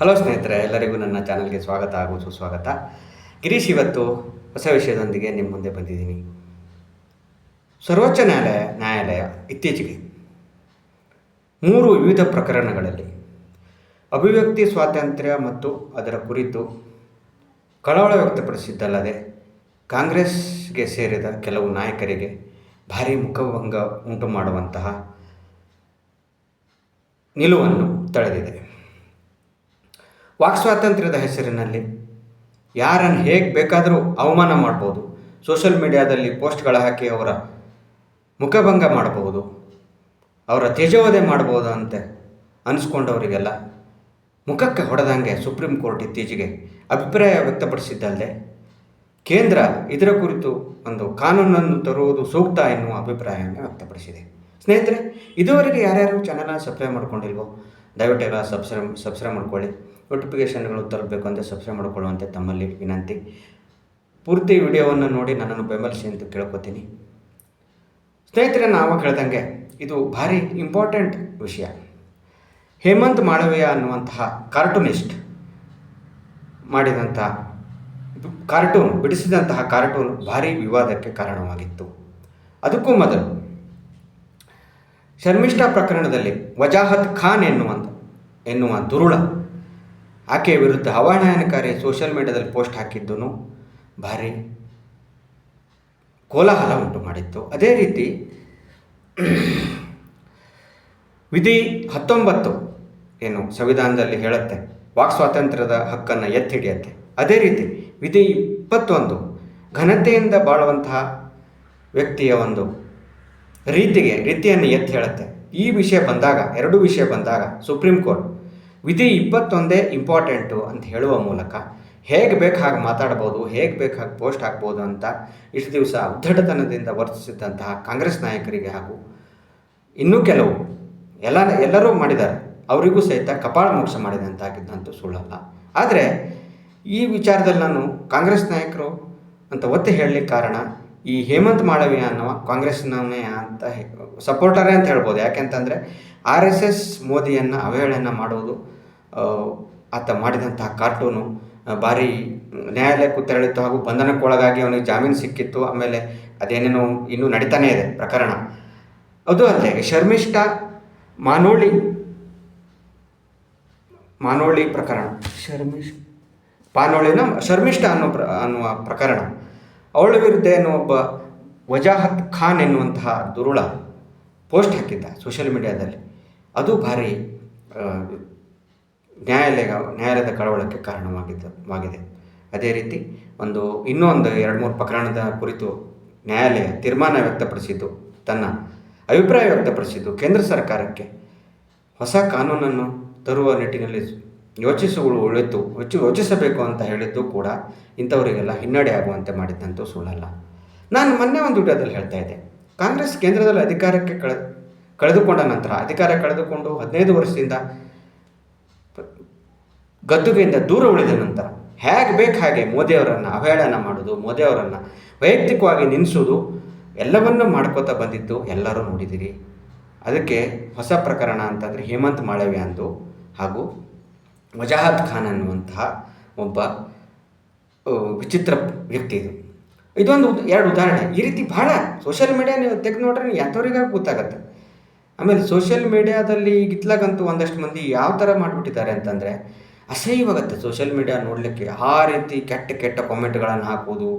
Hello ಸ್ನೇಹಿತರೆ, ಎಲ್ಲರಿಗೂ ನನ್ನ ಚಾನಲ್ಗೆ ಸ್ವಾಗತ ಹಾಗೂ ಸುಸ್ವಾಗತ. ಗಿರೀಶ್, ಇವತ್ತು ಹೊಸ ವಿಷಯದೊಂದಿಗೆ ನಿಮ್ಮ ಮುಂದೆ ಬಂದಿದ್ದೀನಿ. ಸರ್ವೋಚ್ಚ ನ್ಯಾಯಾಲಯ ನ್ಯಾಯಾಲಯ ಇತ್ತೀಚೆಗೆ ಮೂರು ವಿವಿಧ ಪ್ರಕರಣಗಳಲ್ಲಿ ಅಭಿವ್ಯಕ್ತಿ, ಸ್ವಾತಂತ್ರ್ಯ ಮತ್ತು ಅದರ ಕುರಿತು ಕಳವಳ ವ್ಯಕ್ತಪಡಿಸಿದ್ದಲ್ಲದೆ ಕಾಂಗ್ರೆಸ್ಗೆ ಸೇರಿದ ಕೆಲವು ನಾಯಕರಿಗೆ ಭಾರಿ ಮುಖಭಂಗ ಉಂಟು ಮಾಡುವಂತಹ ನಿಲುವನ್ನು ತಳೆದಿದೆ. ವಾಕ್ ಸ್ವಾತಂತ್ರ್ಯದ ಹೆಸರಿನಲ್ಲಿ ಯಾರನ್ನು ಹೇಗೆ ಬೇಕಾದರೂ ಅವಮಾನ ಮಾಡ್ಬೋದು ಸೋಷಲ್ ಮೀಡಿಯಾದಲ್ಲಿ ಪೋಸ್ಟ್ಗಳ ಹಾಕಿ ಅವರ ಮುಖಭಂಗ ಮಾಡಬಹುದು, ಅವರ ತೇಜೋವಧೆ ಮಾಡ್ಬೋದು ಅಂತ ಅನಿಸ್ಕೊಂಡವರಿಗೆಲ್ಲ ಮುಖಕ್ಕೆ ಹೊಡೆದಂಗೆ ಸುಪ್ರೀಂ ಕೋರ್ಟ್ ಇತ್ತೀಚೆಗೆ ಅಭಿಪ್ರಾಯ ವ್ಯಕ್ತಪಡಿಸಿದ್ದಲ್ಲದೆ ಕೇಂದ್ರ ಇದರ ಕುರಿತು ಒಂದು ಕಾನೂನನ್ನು ತರುವುದು ಸೂಕ್ತ ಎನ್ನುವ ಅಭಿಪ್ರಾಯವನ್ನು ವ್ಯಕ್ತಪಡಿಸಿದೆ. ಸ್ನೇಹಿತರೆ, ಇದುವರೆಗೆ ಯಾರ್ಯಾರು ಚಾನಲ್ನ ಸಬ್ಸ್ಕ್ರೈಬ್ ಮಾಡ್ಕೊಂಡಿಲ್ವೋ, ದಯವಿಟ್ಟು ಎಲ್ಲ ಸಬ್ಸ್ಕ್ರೈಬ್ ಸಬ್ಸ್ಕ್ರೈಬ್ ಮಾಡ್ಕೊಳ್ಳಿ. ನೋಟಿಫಿಕೇಷನ್ಗಳು ತರಬೇಕು ಅಂತ ಸಬ್ಸ್ಕ್ರೈಬ್ ಮಾಡಿಕೊಳ್ಳುವಂತೆ ತಮ್ಮಲ್ಲಿ ವಿನಂತಿ. ಪೂರ್ತಿ ವಿಡಿಯೋವನ್ನು ನೋಡಿ ನನ್ನನ್ನು ಬೆಂಬಲಿಸಿ ಅಂತ ಕೇಳ್ಕೊತೀನಿ. ಸ್ನೇಹಿತರೆ, ನಾವು ಕೇಳ್ದಂಗೆ ಇದು ಭಾರಿ ಇಂಪಾರ್ಟೆಂಟ್ ವಿಷಯ. ಹೇಮಂತ್ ಮಾಳವೀಯ ಅನ್ನುವಂತಹ ಕಾರ್ಟೂನಿಸ್ಟ್ ಮಾಡಿದಂತಹ ಕಾರ್ಟೂನ್ ಬಿಡಿಸಿದಂತಹ ಕಾರ್ಟೂನ್ ಭಾರಿ ವಿವಾದಕ್ಕೆ ಕಾರಣವಾಗಿತ್ತು. ಅದಕ್ಕೂ ಮೊದಲು ಶರ್ಮಿಷ್ಠಾ ಪ್ರಕರಣದಲ್ಲಿ ವಜಾಹತ್ ಖಾನ್ ಎನ್ನುವಂಥ ಎನ್ನುವ ದುರುಳ ಆಕೆಯ ವಿರುದ್ಧ ಅವಹೇಳನಕಾರಿ ಸೋಷಿಯಲ್ ಮೀಡಿಯಾದಲ್ಲಿ ಪೋಸ್ಟ್ ಹಾಕಿದ್ದೂ ಭಾರಿ ಕೋಲಾಹಲ ಉಂಟು ಮಾಡಿತ್ತು. ಅದೇ ರೀತಿ ವಿಧಿ ಹತ್ತೊಂಬತ್ತು ಏನು ಸಂವಿಧಾನದಲ್ಲಿ ಹೇಳುತ್ತೆ, ವಾಕ್ ಸ್ವಾತಂತ್ರ್ಯದ ಹಕ್ಕನ್ನು ಎತ್ತಿ ಹಿಡಿಯುತ್ತೆ ಅದೇ ರೀತಿ ವಿಧಿ ಇಪ್ಪತ್ತೊಂದು, ಘನತೆಯಿಂದ ಬಾಳುವಂತಹ ವ್ಯಕ್ತಿಯ ಒಂದು ರೀತಿಗೆ, ರೀತಿಯನ್ನು ಎತ್ತಿ ಹೇಳುತ್ತೆ. ಈ ವಿಷಯ ಬಂದಾಗ, ಎರಡು ವಿಷಯ ಬಂದಾಗ ಸುಪ್ರೀಂ ಕೋರ್ಟ್ ವಿಧಿ ಇಪ್ಪತ್ತೊಂದೇ ಇಂಪಾರ್ಟೆಂಟು ಅಂತ ಹೇಳುವ ಮೂಲಕ ಹೇಗೆ ಬೇಕು ಹಾಗೆ ಮಾತಾಡ್ಬೋದು, ಹೇಗೆ ಬೇಕು ಹಾಗೆ ಪೋಸ್ಟ್ ಹಾಕ್ಬೋದು ಅಂತ ಇಷ್ಟು ದಿವಸ ಉದ್ದಟತನದಿಂದ ವರ್ತಿಸಿದ್ದಂತಹ ಕಾಂಗ್ರೆಸ್ ನಾಯಕರಿಗೆ ಹಾಗೂ ಇನ್ನೂ ಕೆಲವು ಎಲ್ಲ, ಎಲ್ಲರೂ ಮಾಡಿದ್ದಾರೆ. ಅವರಿಗೂ ಸಹಿತ ಕಪಾಳ ಮೋಕ್ಷ ಮಾಡಿದಂತಾಗಿದ್ದಂತೂ ಸುಳ್ಳಲ್ಲ. ಆದರೆ ಈ ವಿಚಾರದಲ್ಲಿ ನಾನು ಕಾಂಗ್ರೆಸ್ ನಾಯಕರು ಅಂತ ಒತ್ತಿ ಹೇಳಲಿಕ್ಕೆ ಕಾರಣ ಈ ಹೇಮಂತ್ ಮಾಳವಿಯ ಅನ್ನುವ ಕಾಂಗ್ರೆಸ್ನವನೇ ಅಂತ ಸಪೋರ್ಟರೇ ಅಂತ ಹೇಳ್ಬೋದು. ಯಾಕೆಂತಂದರೆ ಆರ್ ಎಸ್ ಎಸ್ ಮೋದಿಯನ್ನು ಅವಹೇಳನ ಮಾಡುವುದು ಆತ ಮಾಡಿದಂತಹ ಕಾರ್ಟೂನು ಭಾರಿ ನ್ಯಾಯಾಲಯಕ್ಕೂ ತೆರಳಿತ್ತು ಹಾಗೂ ಬಂಧನಕ್ಕೊಳಗಾಗಿ ಅವನಿಗೆ ಜಾಮೀನು ಸಿಕ್ಕಿತ್ತು. ಆಮೇಲೆ ಅದೇನೇನೋ ಇನ್ನೂ ನಡೀತಾನೇ ಇದೆ ಪ್ರಕರಣ. ಅದು ಅಲ್ಲದೆ ಶರ್ಮಿಷ್ಠ ಮಾನೋಳಿ ಮಾನೋಳಿ ಪ್ರಕರಣ. ಶರ್ಮಿಷ್ ಪಾನೋಳಿನ ಶರ್ಮಿಷ್ಠ ಅನ್ನೋ ಪ್ರ ಅನ್ನುವ ಪ್ರಕರಣ. ಅವಳ ವಿರುದ್ಧ ಏನೋ ಒಬ್ಬ ವಜಾಹತ್ ಖಾನ್ ಎನ್ನುವಂತಹ ದುರುಳ ಪೋಸ್ಟ್ ಹಾಕಿದ್ದ ಸೋಷಿಯಲ್ ಮೀಡಿಯಾದಲ್ಲಿ. ಅದು ಭಾರಿ ನ್ಯಾಯಾಲಯ ನ್ಯಾಯಾಲಯದ ಕಳವಳಕ್ಕೆ ಕಾರಣವಾಗಿದ್ದ, ವಾಗಿದೆ. ಅದೇ ರೀತಿ ಒಂದು, ಇನ್ನೂ ಒಂದು ಎರಡು ಮೂರು ಪ್ರಕರಣದ ಕುರಿತು ನ್ಯಾಯಾಲಯ ತೀರ್ಮಾನ ವ್ಯಕ್ತಪಡಿಸಿದ್ದು, ತನ್ನ ಅಭಿಪ್ರಾಯ ವ್ಯಕ್ತಪಡಿಸಿದ್ದು ಕೇಂದ್ರ ಸರ್ಕಾರಕ್ಕೆ ಹೊಸ ಕಾನೂನನ್ನು ತರುವ ನಿಟ್ಟಿನಲ್ಲಿ ಯೋಚಿಸುವುದು ಒಳಿತು ಹೆಚ್ಚು ಯೋಚಿಸಬೇಕು ಅಂತ ಹೇಳಿದ್ದು ಕೂಡ ಇಂಥವರಿಗೆಲ್ಲ ಹಿನ್ನಡೆ ಆಗುವಂತೆ ಮಾಡಿದ್ದಂತೂ ಸುಳ್ಳಲ್ಲ. ನಾನು ಮೊನ್ನೆ ಒಂದು ವಿಡಿಯೋದಲ್ಲಿ ಹೇಳ್ತಾ ಇದ್ದೆ. ಕಾಂಗ್ರೆಸ್ ಕೇಂದ್ರದಲ್ಲಿ ಅಧಿಕಾರಕ್ಕೆ ಕಳೆ, ಕಳೆದುಕೊಂಡ ನಂತರ, ಅಧಿಕಾರ ಕಳೆದುಕೊಂಡು ಹದಿನೈದು ವರ್ಷದಿಂದ ಗದ್ದುಗೆಯಿಂದ ದೂರ ಉಳಿದ ನಂತರ ಹೇಗೆ ಬೇಕು ಹಾಗೆ ಮೋದಿಯವರನ್ನು ಅವಹೇಳನ ಮಾಡೋದು ಮೋದಿಯವರನ್ನು ವೈಯಕ್ತಿಕವಾಗಿ ನಿಲ್ಲಿಸೋದು ಎಲ್ಲವನ್ನು ಮಾಡ್ಕೋತಾ ಬಂದಿದ್ದು ಎಲ್ಲರೂ ನೋಡಿದ್ದೀರಿ ಅದಕ್ಕೆ ಹೊಸ ಪ್ರಕರಣ ಅಂತಂದರೆ ಹೇಮಂತ್ ಮಾಳವ್ಯ ಅಂದು ಹಾಗೂ ವಜಾಹತ್ ಖಾನ್ ಅನ್ನುವಂತಹ ಒಬ್ಬ ವಿಚಿತ್ರ ವ್ಯಕ್ತಿ ಇದು. ಇದೊಂದು ಎರಡು ಉದಾಹರಣೆ. ಈ ರೀತಿ ಭಾಳ ಸೋಷಿಯಲ್ ಮೀಡಿಯಾ ನೀವು ತೆಗೆದು ನೋಡ್ರೆ ಎಂಥವ್ರಿಗಾಗಿ ಗೊತ್ತಾಗತ್ತೆ. ಆಮೇಲೆ ಸೋಷಿಯಲ್ ಮೀಡಿಯಾದಲ್ಲಿ ಇತ್ಲಾಗಂತೂ ಒಂದಷ್ಟು ಮಂದಿ ಯಾವ ಥರ ಮಾಡಿಬಿಟ್ಟಿದ್ದಾರೆ ಅಂತಂದರೆ ಅಸಹ್ಯವಾಗುತ್ತೆ ಸೋಷಿಯಲ್ ಮೀಡಿಯಾ ನೋಡಲಿಕ್ಕೆ. ಆ ರೀತಿ ಕೆಟ್ಟ ಕೆಟ್ಟ ಕಾಮೆಂಟ್ಗಳನ್ನು ಹಾಕೋದು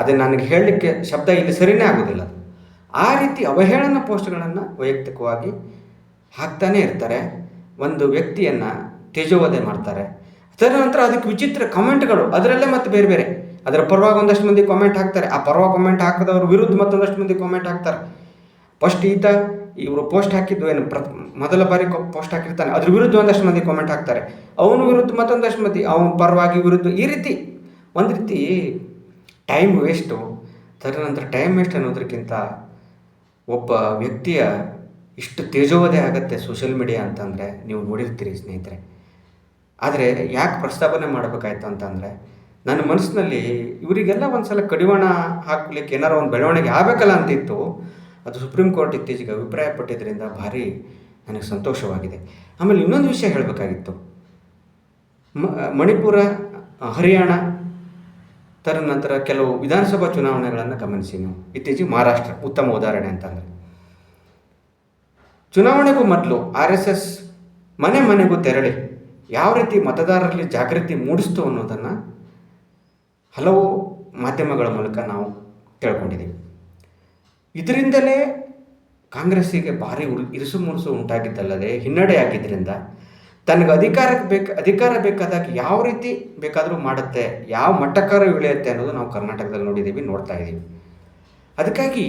ಅದೇ ನನಗೆ ಹೇಳಲಿಕ್ಕೆ ಶಬ್ದ ಇಲ್ಲಿ ಸರಿಯೇ ಆಗೋದಿಲ್ಲ. ಆ ರೀತಿ ಅವಹೇಳನ ಪೋಸ್ಟ್ಗಳನ್ನು ವೈಯಕ್ತಿಕವಾಗಿ ಹಾಕ್ತಾನೇ ಇರ್ತಾರೆ. ಒಂದು ವ್ಯಕ್ತಿಯನ್ನು ತೇಜೋವಧೆ ಮಾಡ್ತಾರೆ. ತದನಂತರ ಅದಕ್ಕೆ ವಿಚಿತ್ರ ಕಾಮೆಂಟ್ಗಳು ಅದರಲ್ಲೇ ಮತ್ತೆ ಬೇರೆ ಬೇರೆ. ಅದರ ಪರವಾಗಿ ಒಂದಷ್ಟು ಮಂದಿ ಕಾಮೆಂಟ್ ಹಾಕ್ತಾರೆ. ಆ ಪರವಾಗಿ ಕಾಮೆಂಟ್ ಹಾಕಿದವ್ರ ವಿರುದ್ಧ ಮತ್ತೊಂದಷ್ಟು ಮಂದಿ ಕಾಮೆಂಟ್ ಹಾಕ್ತಾರೆ. ಫಸ್ಟ್ ಈತ ಇವರು ಪೋಸ್ಟ್ ಹಾಕಿದ್ದು ಏನು, ಪ್ರ, ಮೊದಲ ಬಾರಿ ಪೋಸ್ಟ್ ಹಾಕಿರ್ತಾನೆ. ಅದ್ರ ವಿರುದ್ಧ ಒಂದಷ್ಟು ಮಂದಿ ಕಾಮೆಂಟ್ ಹಾಕ್ತಾರೆ. ಅವನ ವಿರುದ್ಧ ಮತ್ತೊಂದಷ್ಟು ಮಂದಿ, ಅವನ ಪರವಾಗಿ ವಿರುದ್ಧ, ಈ ರೀತಿ, ಒಂದು ರೀತಿ ಟೈಮ್ ವೇಸ್ಟು ತದನಂತರ ಟೈಮ್ ವೇಸ್ಟ್ ಅನ್ನೋದಕ್ಕಿಂತ ಒಬ್ಬ ವ್ಯಕ್ತಿಯ ಇಷ್ಟು ತೇಜೋವಧೆ ಆಗುತ್ತೆ ಸೋಷಿಯಲ್ ಮೀಡಿಯಾ ಅಂತಂದರೆ, ನೀವು ನೋಡಿರ್ತೀರಿ ಸ್ನೇಹಿತರೆ. ಆದರೆ ಯಾಕೆ ಪ್ರಸ್ತಾಪನೆ ಮಾಡಬೇಕಾಯ್ತು ಅಂತಂದರೆ, ನನ್ನ ಮನಸ್ಸಿನಲ್ಲಿ ಇವರಿಗೆಲ್ಲ ಒಂದು ಸಲ ಕಡಿವಾಣ ಹಾಕ್ಲಿಕ್ಕೆ ಏನಾರು ಒಂದು ಬೆಳವಣಿಗೆ ಆಗಬೇಕಲ್ಲ ಅಂತಿತ್ತು ಅದು ಸುಪ್ರೀಂ ಕೋರ್ಟ್ ಇತ್ತೀಚೆಗೆ ಅಭಿಪ್ರಾಯಪಟ್ಟಿದ್ದರಿಂದ ಭಾರಿ ನನಗೆ ಸಂತೋಷವಾಗಿದೆ. ಆಮೇಲೆ ಇನ್ನೊಂದು ವಿಷಯ ಹೇಳಬೇಕಾಗಿತ್ತು. ಮಣಿಪುರ, ಹರಿಯಾಣ ತದನಂತರ ಕೆಲವು ವಿಧಾನಸಭಾ ಚುನಾವಣೆಗಳನ್ನು ಗಮನಿಸಿ ನೀವು. ಇತ್ತೀಚೆಗೆ ಮಹಾರಾಷ್ಟ್ರ, ಉತ್ತಮ ಉದಾಹರಣೆ ಅಂತಂದರೆ ಚುನಾವಣೆಗೂ ಮೊದಲು ಆರ್ ಎಸ್ ಎಸ್ ಮನೆ ಮನೆಗೂ ತೆರಳಿ ಯಾವ ರೀತಿ ಮತದಾರರಲ್ಲಿ ಜಾಗೃತಿ ಮೂಡಿಸ್ತು ಅನ್ನೋದನ್ನು ಹಲವು ಮಾಧ್ಯಮಗಳ ಮೂಲಕ ನಾವು ತಿಳ್ಕೊಂಡಿದ್ದೀವಿ. ಇದರಿಂದಲೇ ಕಾಂಗ್ರೆಸ್ಸಿಗೆ ಭಾರಿ ಉಲ್ ಇರುಸು ಮುರುಸು ಉಂಟಾಗಿದ್ದಲ್ಲದೆ ಹಿನ್ನಡೆ ಆಗಿದ್ದರಿಂದ ತನಗೆ ಅಧಿಕಾರಕ್ಕೆ ಬೇಕು, ಅಧಿಕಾರ ಬೇಕಾದಾಗ ಯಾವ ರೀತಿ ಬೇಕಾದರೂ ಮಾಡುತ್ತೆ, ಯಾವ ಮಟ್ಟಕಾರ ಇಳಿಯುತ್ತೆ ಅನ್ನೋದು ನಾವು ಕರ್ನಾಟಕದಲ್ಲಿ ನೋಡಿದ್ದೀವಿ, ನೋಡ್ತಾ ಇದ್ದೀವಿ. ಅದಕ್ಕಾಗಿ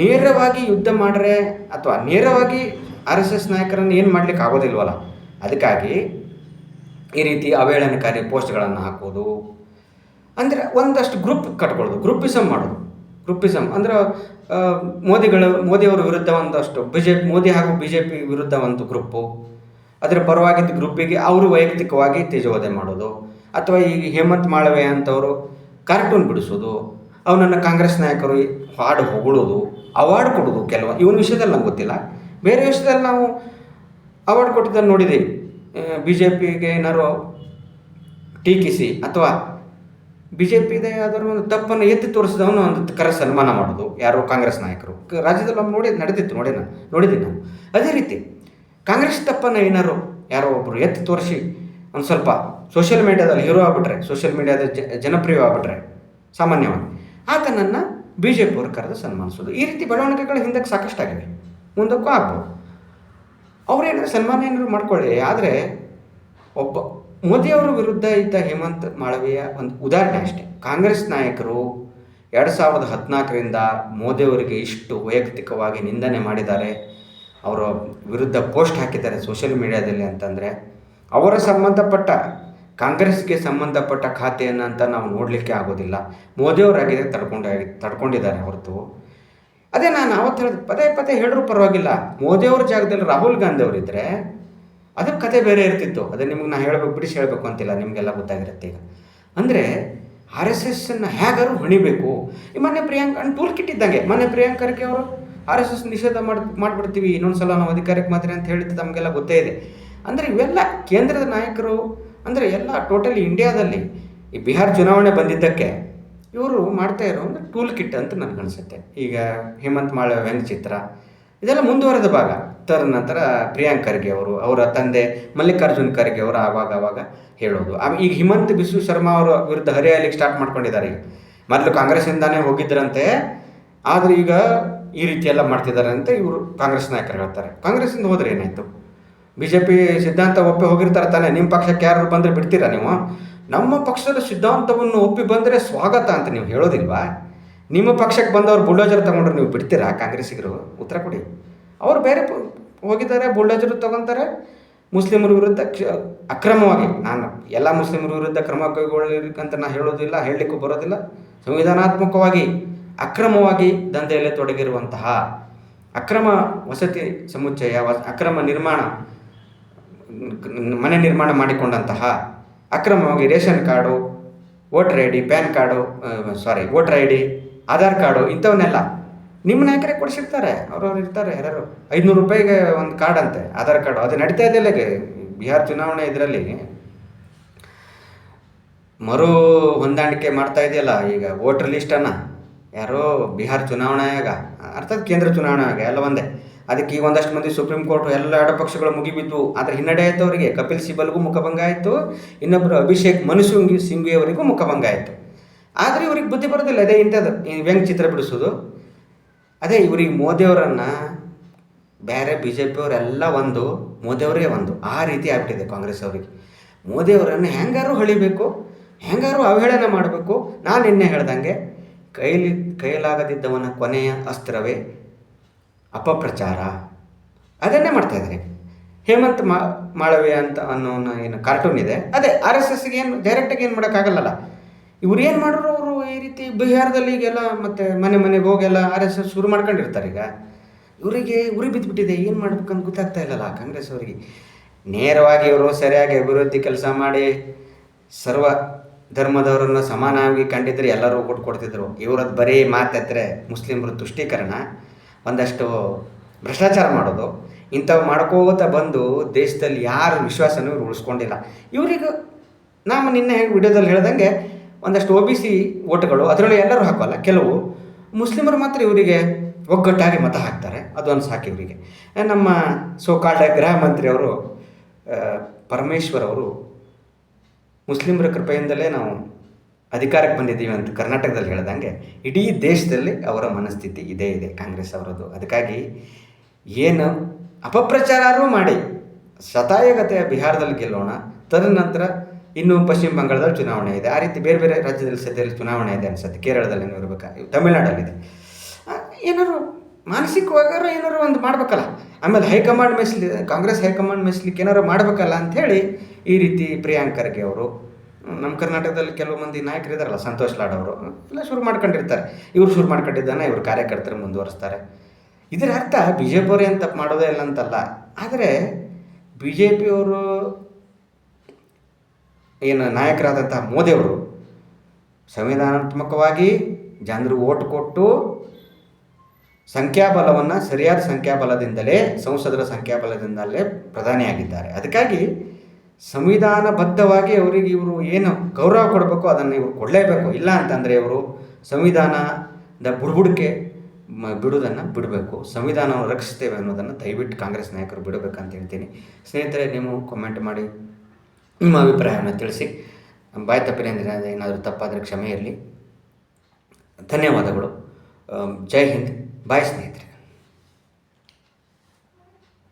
ನೇರವಾಗಿ ಯುದ್ಧ ಮಾಡ್ರೆ ಅಥವಾ ನೇರವಾಗಿ ಆರ್ ಎಸ್ ಎಸ್ ನಾಯಕರನ್ನು ಏನು ಮಾಡ್ಲಿಕ್ಕೆ ಆಗೋದಿಲ್ವಲ್ಲ, ಅದಕ್ಕಾಗಿ ಈ ರೀತಿ ಅವೇಳನಕಾರಿ ಪೋಸ್ಟ್ಗಳನ್ನು ಹಾಕೋದು, ಅಂದರೆ ಒಂದಷ್ಟು ಗ್ರೂಪ್ ಕಟ್ಕೊಳ್ಳೋದು, ಗ್ರೂಪಿಸಮ್ ಮಾಡೋದು. ಗ್ರೂಪಿಸಮ್ ಅಂದ್ರೆ ಮೋದಿಗಳ, ಮೋದಿಯವರ ವಿರುದ್ಧ ಒಂದಷ್ಟು. ಬಿ ಜೆ ಮೋದಿ ಹಾಗೂ ಬಿ ಜೆ ಪಿ ವಿರುದ್ಧ ಒಂದು ಗ್ರೂಪು. ಅದರ ಪರವಾಗಿದ್ದ ಗ್ರೂಪಿಗೆ ಅವರು ವೈಯಕ್ತಿಕವಾಗಿ ತೇಜೋವಧೆ ಮಾಡೋದು. ಅಥವಾ ಈ ಹೇಮಂತ್ ಮಾಳವೆ ಅಂತವರು ಕಾರ್ಟೂನ್ ಬಿಡಿಸೋದು. ಅವನನ್ನು ಕಾಂಗ್ರೆಸ್ ನಾಯಕರು ಹಾಡು ಹೊಗಳೋದು ಅವಾರ್ಡ್ ಕೊಡೋದು ಕೆಲವು. ಇವನ ವಿಷಯದಲ್ಲಿ ನಂಗೆ ಗೊತ್ತಿಲ್ಲ. ಬೇರೆ ವಿಷಯದಲ್ಲಿ ನಾವು ಅವಾರ್ಡ್ ಕೊಟ್ಟಿದ್ದನ್ನು ನೋಡಿದ್ದೀವಿ ಬಿ ಜೆ ಪಿಗೆ ಏನಾರು ಟೀಕಿಸಿ ಅಥವಾ ಬಿ ಜೆ ಪಿದೆ ಆದರೂ ಒಂದು ತಪ್ಪನ್ನು ಎತ್ತಿ ತೋರಿಸಿದವನು ಒಂದು ಕರೆ ಸನ್ಮಾನ ಮಾಡೋದು. ಯಾರು ಕಾಂಗ್ರೆಸ್ ನಾಯಕರು. ರಾಜ್ಯದಲ್ಲಿ ನಾವು ನೋಡಿ ನಡೆದಿತ್ತು ನೋಡಿ ನಾನು ನಾನು. ಅದೇ ರೀತಿ ಕಾಂಗ್ರೆಸ್ ತಪ್ಪನ್ನು ಏನಾರು ಯಾರೋ ಒಬ್ಬರು ಎತ್ತಿ ತೋರಿಸಿ ಒಂದು ಸ್ವಲ್ಪ ಸೋಷಿಯಲ್ ಮೀಡ್ಯಾದಲ್ಲಿ ಹೀರೋ ಆಗ್ಬಿಟ್ರೆ, ಸೋಷಿಯಲ್ ಮೀಡ್ಯಾದ ಜನಪ್ರಿಯ ಆಗ್ಬಿಟ್ರೆ, ಸಾಮಾನ್ಯವಾಗಿ ಆತನನ್ನು ಬಿ ಜೆ ಪಿಯವರು ಕರೆದು ಸನ್ಮಾನಿಸೋದು. ಈ ರೀತಿ ಬೆಳವಣಿಗೆಗಳು ಹಿಂದಕ್ಕೆ ಸಾಕಷ್ಟಾಗಿವೆ ಮುಂದಕ್ಕೂ ಆಗ್ಬೋದು. ಅವ್ರೇನಾದ್ರು ಸನ್ಮಾನ ಏನಾದ್ರು ಮಾಡ್ಕೊಳ್ಳಿ, ಆದರೆ ಒಬ್ಬ ಮೋದಿಯವರ ವಿರುದ್ಧ ಇದ್ದ ಹೇಮಂತ್ ಮಾಳವಿಯ ಒಂದು ಉದಾಹರಣೆ ಅಷ್ಟೇ. ಕಾಂಗ್ರೆಸ್ ನಾಯಕರು ಎರಡು ಸಾವಿರದ ಹದಿನಾಲ್ಕರಿಂದ ಮೋದಿಯವರಿಗೆ ಇಷ್ಟು ವೈಯಕ್ತಿಕವಾಗಿ ನಿಂದನೆ ಮಾಡಿದ್ದಾರೆ. ಅವರ ವಿರುದ್ಧ ಪೋಸ್ಟ್ ಹಾಕಿದ್ದಾರೆ ಸೋಷಿಯಲ್ ಮೀಡಿಯಾದಲ್ಲಿ ಅಂತಂದರೆ. ಅವರ ಸಂಬಂಧಪಟ್ಟ, ಕಾಂಗ್ರೆಸ್ಗೆ ಸಂಬಂಧಪಟ್ಟ ಖಾತೆಯನ್ನು ಅಂತ ನಾವು ನೋಡಲಿಕ್ಕೆ ಆಗೋದಿಲ್ಲ. ಮೋದಿಯವರಾಗಿದೆ ತಡ್ಕೊಂಡು, ತಡ್ಕೊಂಡಿದ್ದಾರೆ ಹೊರತು. ಅದೇ ನಾನು ಅವತ್ತು ಹೇಳಿದ ಪದೇ ಪದೇ ಹೇಳಿದ್ರು ಪರವಾಗಿಲ್ಲ. ಮೋದಿಯವ್ರ ಜಾಗದಲ್ಲಿ ರಾಹುಲ್ ಗಾಂಧಿ ಅವರಿದ್ದರೆ ಅದಕ್ಕೆ ಕತೆ ಬೇರೆ ಇರ್ತಿತ್ತು. ಅದೇ ನಿಮ್ಗೆ ನಾನು ಹೇಳಬೇಕು ಬಿಡಿಸಿ ಹೇಳಬೇಕು ಅಂತಿಲ್ಲ. ನಿಮಗೆಲ್ಲ ಗೊತ್ತಾಗಿರುತ್ತೆ ಈಗ. ಅಂದರೆ ಆರ್ ಎಸ್ ಎಸ್ಸನ್ನು ಹೇಗಾರು ಹೊಣಿಬೇಕು. ಈ ಮೊನ್ನೆ ಪ್ರಿಯಾಂಕ ಟೂಲ್ ಕಿಟ್ ಇದ್ದಂಗೆ. ಮೊನ್ನೆ ಪ್ರಿಯಾಂಕ್ ಖರ್ಗೆ ಅವರು ಆರ್ ಎಸ್ ಎಸ್ ನಿಷೇಧ ಮಾಡಿ, ಮಾಡಿಬಿಡ್ತೀವಿ. ಇನ್ನೊಂದು ಸಲ ನಾವು ಅಧಿಕಾರಕ್ಕೆ ಮಾತ್ರ ಅಂತ ಹೇಳಿದ್ದು ನಮಗೆಲ್ಲ ಗೊತ್ತೇ ಇದೆ. ಅಂದರೆ ಇವೆಲ್ಲ ಕೇಂದ್ರದ ನಾಯಕರು, ಅಂದರೆ ಎಲ್ಲ ಟೋಟಲಿ ಇಂಡಿಯಾದಲ್ಲಿ ಈ ಬಿಹಾರ್ ಚುನಾವಣೆ ಬಂದಿದ್ದಕ್ಕೆ ಇವರು ಮಾಡ್ತಾ ಇರೋ ಒಂದು ಟೂಲ್ ಕಿಟ್ ಅಂತ ನನಗನ್ಸುತ್ತೆ ಈಗ ಹೇಮಂತ್ ಮಾಳ ವ್ಯಂಗ್ಯಚಿತ್ರ ಇದೆಲ್ಲ ಮುಂದುವರೆದ ಭಾಗ. ತದನಂತರ ಪ್ರಿಯಾಂಕ್ ಖರ್ಗೆ ಅವರು, ಅವರ ತಂದೆ ಮಲ್ಲಿಕಾರ್ಜುನ್ ಖರ್ಗೆ ಅವರು ಆವಾಗ ಆವಾಗ ಹೇಳೋದು. ಈಗ ಹಿಮಂತ್ ಬಿಸ್ವು ಶರ್ಮಾ ಅವರ ವಿರುದ್ಧ ಹರಿಯಾಲಿಗೆ ಸ್ಟಾರ್ಟ್ ಮಾಡ್ಕೊಂಡಿದ್ದಾರೆ ಈಗ. ಮೊದಲು ಕಾಂಗ್ರೆಸ್ಸಿಂದಾನೇ ಹೋಗಿದ್ದರಂತೆ ಆದರೆ ಈಗ ಈ ರೀತಿ ಎಲ್ಲ ಮಾಡ್ತಿದ್ದಾರೆ ಅಂತ ಇವರು ಕಾಂಗ್ರೆಸ್ ನಾಯಕರು ಹೇಳ್ತಾರೆ. ಕಾಂಗ್ರೆಸ್ಸಿಂದ ಹೋದ್ರೆ ಏನಾಯಿತು? ಬಿ ಜೆ ಪಿ ಸಿದ್ಧಾಂತ ಒಪ್ಪಿ ಹೋಗಿರ್ತಾರೆ ತಾನೆ ನಿಮ್ಮ ಪಕ್ಷಕ್ಕೆ ಯಾರು ಬಂದರೆ ಬಿಡ್ತೀರಾ ನೀವು? ನಮ್ಮ ಪಕ್ಷದ ಸಿದ್ಧಾಂತವನ್ನು ಒಪ್ಪಿ ಬಂದರೆ ಸ್ವಾಗತ ಅಂತ ನೀವು ಹೇಳೋದಿಲ್ವಾ? ನಿಮ್ಮ ಪಕ್ಷಕ್ಕೆ ಬಂದವರು ಬುಲ್ಡೋಜರ್ ತಗೊಂಡ್ರೆ ನೀವು ಬಿಡ್ತೀರಾ ಕಾಂಗ್ರೆಸ್ಸಿಗರು? ಉತ್ತರ ಕೊಡಿ. ಅವ್ರು ಬೇರೆ ಹೋಗಿದ್ದಾರೆ ಬುಲ್ಡೋಜರ್ ತಗೊತಾರೆ. ಮುಸ್ಲಿಮರ ವಿರುದ್ಧ ಅಕ್ರಮವಾಗಿ, ನಾನು ಎಲ್ಲ ಮುಸ್ಲಿಮರ ವಿರುದ್ಧ ಕ್ರಮ ಕೈಗೊಳ್ಳಲಿಕ್ಕಂತ ನಾನು ಹೇಳೋದಿಲ್ಲ, ಹೇಳಲಿಕ್ಕೂ ಬರೋದಿಲ್ಲ. ಸಂವಿಧಾನಾತ್ಮಕವಾಗಿ ಅಕ್ರಮವಾಗಿ ದಂಧೆಯಲ್ಲಿ ತೊಡಗಿರುವಂತಹ ಅಕ್ರಮ ವಸತಿ ಸಮುಚ್ಚಯ ಅಕ್ರಮ ನಿರ್ಮಾಣ, ಮನೆ ನಿರ್ಮಾಣ ಮಾಡಿಕೊಂಡಂತಹ ಅಕ್ರಮವಾಗಿ ration card, voter I D, PAN card sorry voter I D, Aadhaar card ಇಂಥವನ್ನೆಲ್ಲ ನಿಮ್ಮ ನಾಯಕರೇ ಕೊಡಿಸಿರ್ತಾರೆ ಅವ್ರವ್ರು ಇರ್ತಾರೆ ಯಾರು ಐದುನೂರು ರೂಪಾಯಿಗೆ ಒಂದು ಕಾರ್ಡ್ ಅಂತೆ, ಆಧಾರ್ ಕಾರ್ಡು ಅದು ನಡೀತಾ ಈಗ ಬಿಹಾರ್ ಚುನಾವಣೆ ಇದರಲ್ಲಿ? ಮರು ಹೊಂದಾಣಿಕೆ ಮಾಡ್ತಾ ಇದೆಯಲ್ಲ, ಈಗ ವೋಟರ್ ಲಿಸ್ಟನ್ನು ಯಾರೋ ಬಿಹಾರ್ ಚುನಾವಣಾ ಆಗ ಅರ್ಥಾತ್ ಕೇಂದ್ರ ಚುನಾವಣೆ ಆಗ ಎಲ್ಲ ಒಂದೇ. ಅದಕ್ಕೆ ಈಗ ಒಂದಷ್ಟು ಮಂದಿ ಸುಪ್ರೀಂ ಕೋರ್ಟ್ ಎಲ್ಲ ಎಡಪಕ್ಷಗಳು ಮುಗಿಬಿದ್ದು ಆದರೆ ಹಿನ್ನಡೆ ಆಯಿತು ಅವರಿಗೆ. ಕಪಿಲ್ ಸಿಬಲ್ಗೂ ಮುಖಭಂಗ ಆಯಿತು. ಇನ್ನೊಬ್ಬರು ಅಭಿಷೇಕ್ ಮನು ಸಿಂಘಿ ಸಿಂಘಿ ಅವರಿಗೂ ಮುಖಭಂಗ ಆಯಿತು. ಆದರೆ ಇವ್ರಿಗೆ ಬುದ್ಧಿ ಬರೋದಿಲ್ಲ, ಅದೇ ಇಂಥದ್ದು. ವ್ಯಂಗ್ ಚಿತ್ರ ಬಿಡಿಸೋದು. ಅದೇ ಇವ್ರಿಗೆ ಮೋದಿಯವರನ್ನು ಬೇರೆ ಬಿ ಜೆ ಪಿಯವರೆಲ್ಲ ಒಂದು ಮೋದಿಯವರೇ ಒಂದು. ಆ ರೀತಿ ಆಗ್ಬಿಟ್ಟಿದೆ ಕಾಂಗ್ರೆಸ್ ಅವರಿಗೆ. ಮೋದಿಯವರನ್ನು ಹೆಂಗಾರು ಹೊಳಿಬೇಕು ಹೆಂಗಾರು ಅವಹೇಳನ ಮಾಡಬೇಕು. ನಾನು ನಿನ್ನೆ ಹೇಳ್ದಂಗೆ, ಕೈಲಿ, ಕೈಲಾಗದಿದ್ದವನ ಕೊನೆಯ ಅಸ್ತ್ರವೇ ಅಪಪ್ರಚಾರ. ಅದನ್ನೇ ಮಾಡ್ತಾ ಇದ್ದಾರೆ. ಹೇಮಂತ್ ಮಾ ಮಾಳವಿ ಅಂತ ಅನ್ನೋ ಏನು ಕಾರ್ಟೂನ್ ಇದೆ. ಅದೇ ಆರ್ ಎಸ್ ಎಸ್ಗೆ ಏನು ಡೈರೆಕ್ಟಾಗಿ ಏನು ಮಾಡೋಕ್ಕಾಗಲ್ಲಲ್ಲ. ಇವ್ರು ಏನು ಮಾಡ್ರು ಅವರು ಈ ರೀತಿ ಬಿಹಾರದಲ್ಲಿ ಈಗೆಲ್ಲ ಮತ್ತೆ ಮನೆ ಮನೆಗೆ ಹೋಗೆಲ್ಲ ಆರ್ ಎಸ್ ಎಸ್ ಶುರು ಮಾಡ್ಕೊಂಡಿರ್ತಾರೆ ಈಗ. ಇವರಿಗೆ ಉರಿ ಬಿದ್ದುಬಿಟ್ಟಿದೆ ಏನು ಮಾಡ್ಬೇಕಂತ ಗೊತ್ತಾಗ್ತಾ ಇಲ್ಲಲ್ಲ ಕಾಂಗ್ರೆಸ್ ಅವರಿಗೆ. ನೇರವಾಗಿ ಇವರು ಸರಿಯಾಗಿ ಅಭಿವೃದ್ಧಿ ಕೆಲಸ ಮಾಡಿ ಸರ್ವ ಧರ್ಮದವರನ್ನು ಸಮಾನವಾಗಿ ಕಂಡಿದ್ರೆ ಎಲ್ಲರೂ ಕೊಟ್ಟು ಕೊಡ್ತಿದ್ರು. ಇವರದ್ದು ಬರೀ ಮಾತೆತ್ತರೆ ಮುಸ್ಲಿಮರ ತುಷ್ಟೀಕರಣ, ಒಂದಷ್ಟು ಭ್ರಷ್ಟಾಚಾರ ಮಾಡೋದು, ಇಂಥವು ಮಾಡ್ಕೋತ ಬಂದು ದೇಶದಲ್ಲಿ ಯಾರು ವಿಶ್ವಾಸನೂ ಇವ್ರು ಉಳಿಸ್ಕೊಂಡಿಲ್ಲ. ಇವರಿಗೂ, ನಾವು ನಿನ್ನೆ ವಿಡಿಯೋದಲ್ಲಿ ಹೇಳ್ದಂಗೆ ಒಂದಷ್ಟು ಒ ಬಿ ಸಿ ಓಟ್ಗಳು ಅದರಲ್ಲಿ ಎಲ್ಲರೂ ಹಾಕೋಲ್ಲ ಕೆಲವು. ಮುಸ್ಲಿಮರು ಮಾತ್ರ ಇವರಿಗೆ ಒಗ್ಗಟ್ಟಾಗಿ ಮತ ಹಾಕ್ತಾರೆ ಅದೊಂದು ಸಾಕು ಇವರಿಗೆ. ನಮ್ಮ ಸೋಕಾಲ್ಡ ಗೃಹ ಮಂತ್ರಿ ಅವರು ಆ, ಪರಮೇಶ್ವರ್ ಅವರು ಮುಸ್ಲಿಮರ ಕೃಪೆಯಿಂದಲೇ ನಾವು ಅಧಿಕಾರಕ್ಕೆ ಬಂದಿದ್ದೀವಿ ಅಂತ ಕರ್ನಾಟಕದಲ್ಲಿ ಹೇಳ್ದಂಗೆ ಇಡೀ ದೇಶದಲ್ಲಿ ಅವರ ಮನಸ್ಥಿತಿ ಇದೇ ಇದೆ ಕಾಂಗ್ರೆಸ್ ಅವರದ್ದು. ಅದಕ್ಕಾಗಿ ಏನು ಅಪಪ್ರಚಾರರೂ ಮಾಡಿ ಶತಾಯಗತೆಯ ಬಿಹಾರದಲ್ಲಿ ಗೆಲ್ಲೋಣ ತದನಂತರ ಇನ್ನು ಪಶ್ಚಿಮ ಬಂಗಾಳದಲ್ಲಿ ಚುನಾವಣೆ ಇದೆ. ಆ ರೀತಿ ಬೇರೆ ಬೇರೆ ರಾಜ್ಯದಲ್ಲಿ ಸದ್ಯದಲ್ಲಿ ಚುನಾವಣೆ ಇದೆ ಅನ್ಸುತ್ತೆ. ಕೇರಳದಲ್ಲಿ ಇರಬೇಕಾ ತಮಿಳ್ನಾಡಲ್ಲಿದೆ. ಆ, ಏನಾದ್ರು ಮಾನಸಿಕವಾಗಾರ ಏನಾದ್ರು ಒಂದು ಮಾಡ್ಬೇಕಲ್ಲ. ಆಮೇಲೆ ಹೈಕಮಾಂಡ್ ಮೆಸ್ಲಿ ಕಾಂಗ್ರೆಸ್ ಹೈಕಮಾಂಡ್ ಮೆಸ್ಲಿಕ್ಕೆ ಏನಾರು ಮಾಡಬೇಕಲ್ಲ ಅಂಥೇಳಿ ಈ ರೀತಿ ಪ್ರಿಯಾಂಕ್ ಖರ್ಗೆ ಅವರು ನಮ್ಮ ಕರ್ನಾಟಕದಲ್ಲಿ ಕೆಲವು ಮಂದಿ ನಾಯಕರು ಇದ್ದಾರಲ್ಲ ಸಂತೋಷ್ ಲಾಡ್ ಅವರು ಎಲ್ಲ ಶುರು ಮಾಡ್ಕೊಂಡಿರ್ತಾರೆ. ಇವರು ಶುರು ಮಾಡ್ಕೊಂಡಿದ್ದಾನೆ ಇವರು ಕಾರ್ಯಕರ್ತರು ಮುಂದುವರಿಸ್ತಾರೆ. ಇದರ ಅರ್ಥ ಬಿ ಜೆ ಪಿ ಏನು ತಪ್ಪು ಮಾಡೋದೇ ಇಲ್ಲ ಅಂತಲ್ಲ. ಆದರೆ ಬಿ ಜೆ ಪಿಯವರು ಏನು ನಾಯಕರಾದಂತಹ ಮೋದಿಯವರು ಸಂವಿಧಾನಾತ್ಮಕವಾಗಿ ಜನರು ಓಟ್ ಕೊಟ್ಟು ಸಂಖ್ಯಾಬಲವನ್ನು, ಸರಿಯಾದ ಸಂಖ್ಯಾಬಲದಿಂದಲೇ, ಸಂಸದರ ಸಂಖ್ಯಾಬಲದಿಂದಲೇ ಪ್ರಧಾನಿಯಾಗಿದ್ದಾರೆ ಅದಕ್ಕಾಗಿ ಸಂವಿಧಾನಬದ್ಧವಾಗಿ ಅವರಿಗೆ ಇವರು ಏನು ಗೌರವ ಕೊಡಬೇಕು ಅದನ್ನು ಇವರು ಕೊಡಲೇಬೇಕು. ಇಲ್ಲ ಅಂತಂದರೆ ಇವರು ಸಂವಿಧಾನದ ಬುಡ್ಬುಡಿಕೆ ಬಿಡುವುದನ್ನು ಬಿಡಬೇಕು. ಸಂವಿಧಾನವನ್ನು ರಕ್ಷಿಸ್ತೇವೆ ಅನ್ನೋದನ್ನು ದಯವಿಟ್ಟು ಕಾಂಗ್ರೆಸ್ ನಾಯಕರು ಬಿಡಬೇಕಂತ ಹೇಳ್ತೀನಿ. ಸ್ನೇಹಿತರೆ, ನೀವು ಕಮೆಂಟ್ ಮಾಡಿ. ನಿಮ್ಮ ಅಭಿಪ್ರಾಯವನ್ನು ತಿಳಿಸಿ. ಬಾಯ್ ತಪ್ಪಿನ ಏನಾದರೂ ತಪ್ಪಾದರೆ ಕ್ಷಮೆ ಇರಲಿ. ಧನ್ಯವಾದಗಳು. ಜೈ ಹಿಂದ್. ಬಾಯ್ ಸ್ನೇಹಿತರೆ.